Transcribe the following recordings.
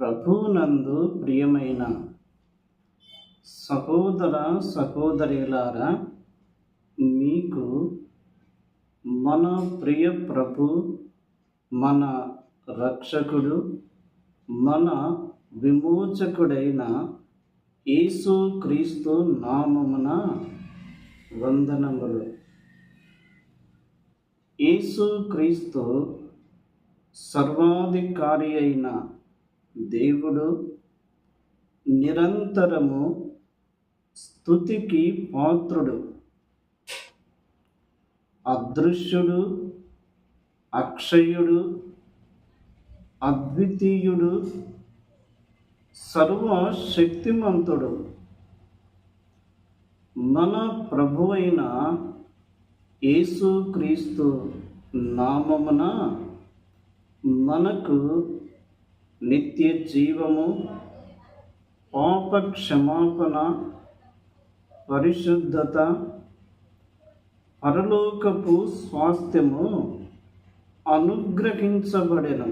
ప్రభునందు ప్రియమైన సహోదర సహోదరులారా మీకు మన ప్రియ ప్రభు మన రక్షకుడు మన విమోచకుడైన యేసు క్రీస్తు నామమున వందనములు. యేసు క్రీస్తు సర్వాధికారి అయిన దేవుడు నిరంతరము స్థుతికి పాత్రుడు. అదృశ్యుడు అక్షయుడు అద్వితీయుడు సర్వశక్తిమంతుడు. మన ప్రభువైన యేసుక్రీస్తు నామమున మనకు నిత్య జీవము పాప క్షమాపణ పరిశుద్ధత పరలోకపు స్వాస్థ్యము అనుగ్రహించబడెను.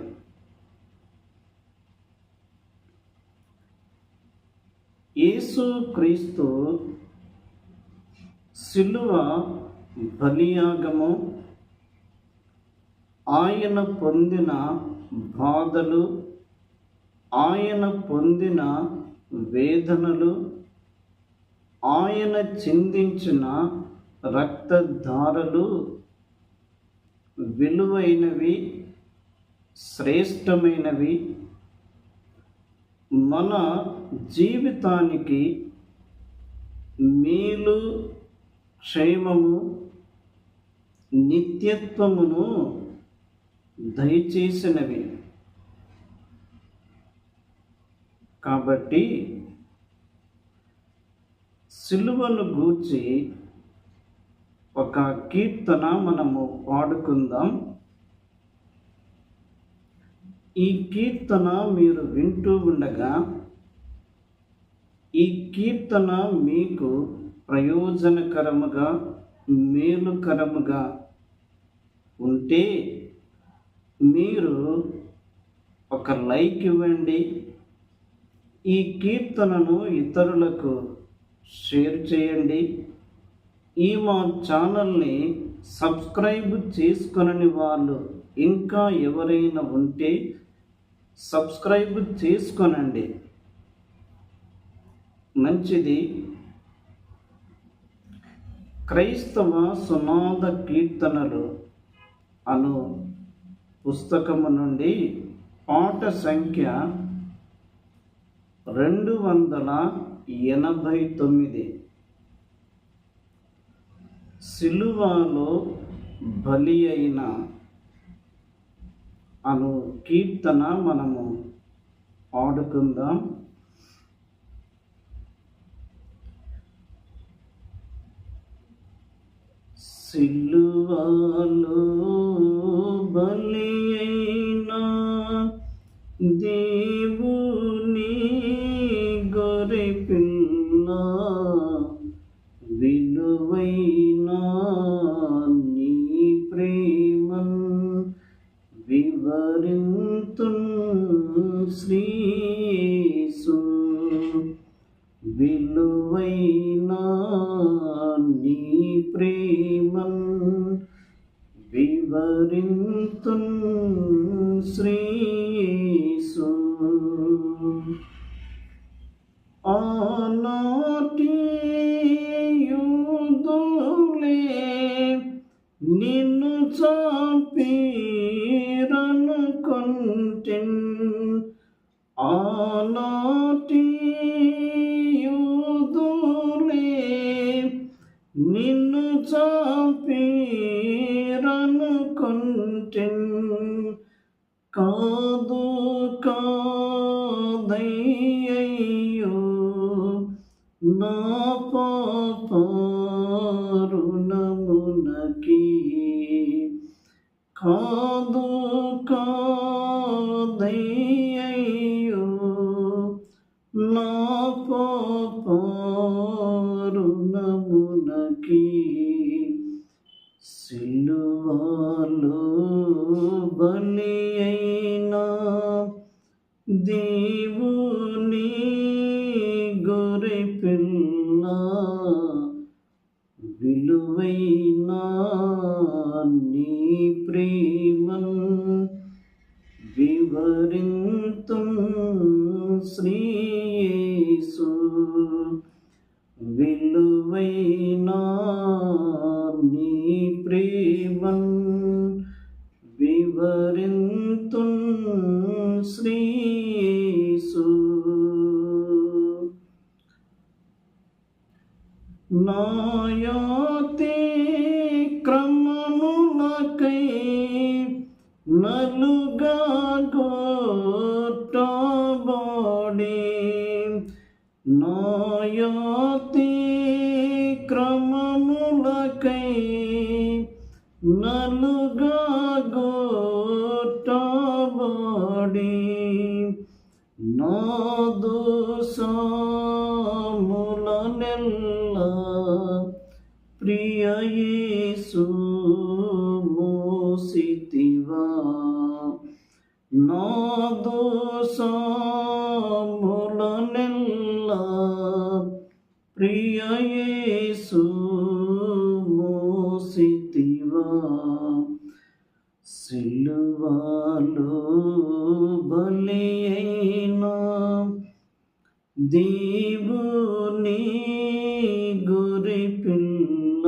యేసు క్రీస్తు శిలువ బలియాగము ఆయన పొందిన బాధలు ఆయన పొందిన వేదనలు ఆయన చిందించిన రక్తధారలు విలువైనవి శ్రేష్టమైనవి. మన జీవితానికి మేలు క్షేమము నిత్యత్వమును దయచేసినవి. కాబట్టి సిలువను గూర్చి ఒక కీర్తన మనము పాడుకుందాం. ఈ కీర్తన మీరు వింటూ ఉండగా ఈ కీర్తన మీకు ప్రయోజనకరముగా మేలుకరముగా ఉంటే మీరు ఒక లైక్ ఇవ్వండి. ఈ కీర్తనను ఇతరులకు షేర్ చేయండి. ఈ మా ఛానల్ని సబ్స్క్రైబ్ చేసుకునని వాళ్ళు ఇంకా ఎవరైనా ఉంటే సబ్స్క్రైబ్ చేసుకొనండి. మంచిది. క్రైస్తవ సునాద కీర్తనలు అను పుస్తకము నుండి పాట సంఖ్య రెండు వందల ఎనభై తొమ్మిది. సిలువలో బలి అయిన అను కీర్తన మనము ఆడుకుందాం. సిలువలో బలి గొర్రె పిల్ల విలువైన నీ ప్రేమన్ వివరింతున్ శ్రీసు. విలువైన నీ ప్రేమన్ వివరింతున్ Shri tin alati yudule ninu chapiran kuntin kadu kadayyo na paparunam naki kadu kadu పాపరుణమునకి సిలువలో బలి అయినా దేవుని గొర్రె పిల్ల విలువైనా నీ ప్రేమన్ श्रीषु नायाते क्रममुलकै नलुगा गोटबोडे नायाते क्रममुलकै नलुगा నాదు సాములనెల్లా ప్రియ యేసు మోసితివా నాదు సాములనెల్లా ప్రియ యేసు మోసితివా సిలువలో బలి అయినా దేవుని గురి పిల్ల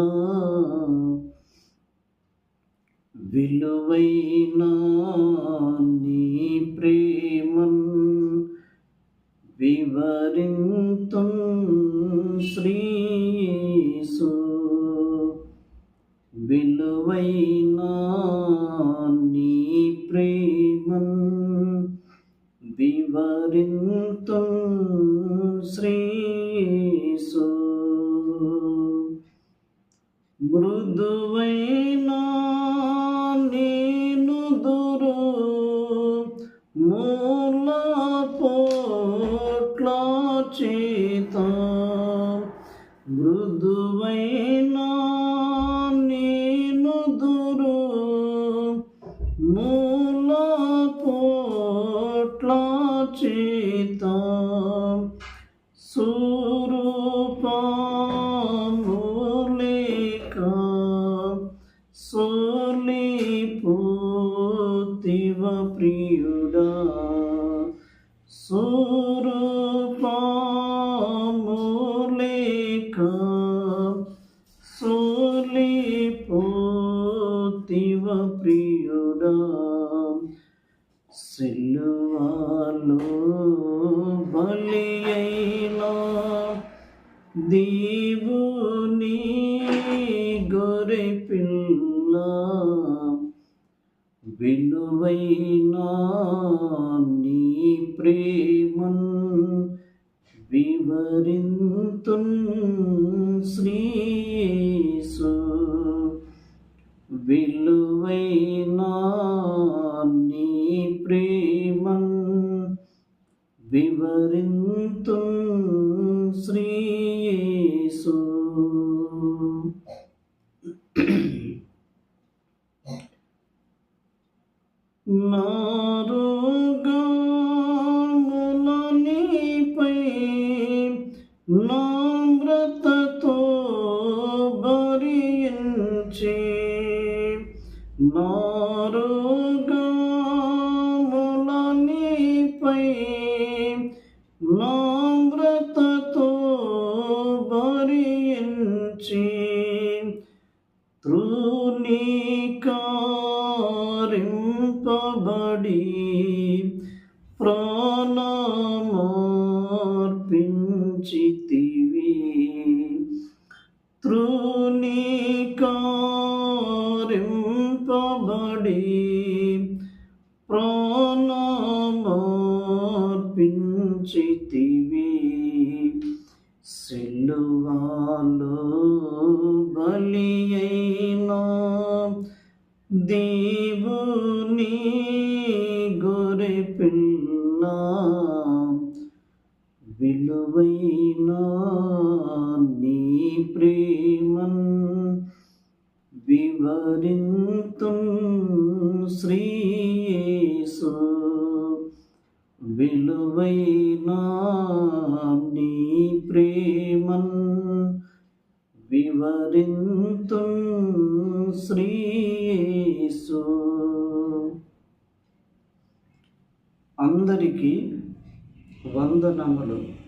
విలువైన నీ ప్రేమన్ వివరింతు శ్రీసు విలువైన నీ ప్రేమన్ వివరింతు శ్రీయేసు దేవుని గొర్రె పిల్ల విలువైన నీ ప్రేమన్ వివరింతున్ శ్రీసు విలువైన నీ ప్రేమన్ వివరింతు నారుగాములనిపై నా తృణీకారింపబడి ప్రాణమర్పించితివి సిలువాలో బలి అయినా దేవుని గొర్రె పిల్ల విలువైన ప్రేమన్ వివరింతు శ్రీయేసు. విలువైన నీ ప్రేమన్ వివరింతు శ్రీయేసు. అందరికీ వందనములు.